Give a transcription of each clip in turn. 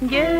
Yeah.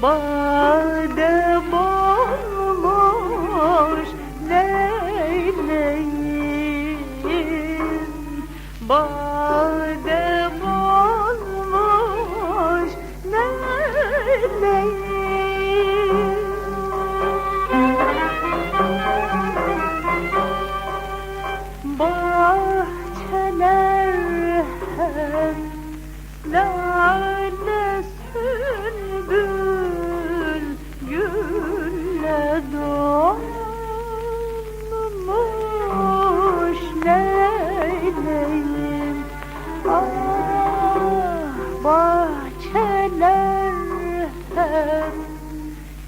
Bye.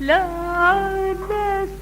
Dolmuş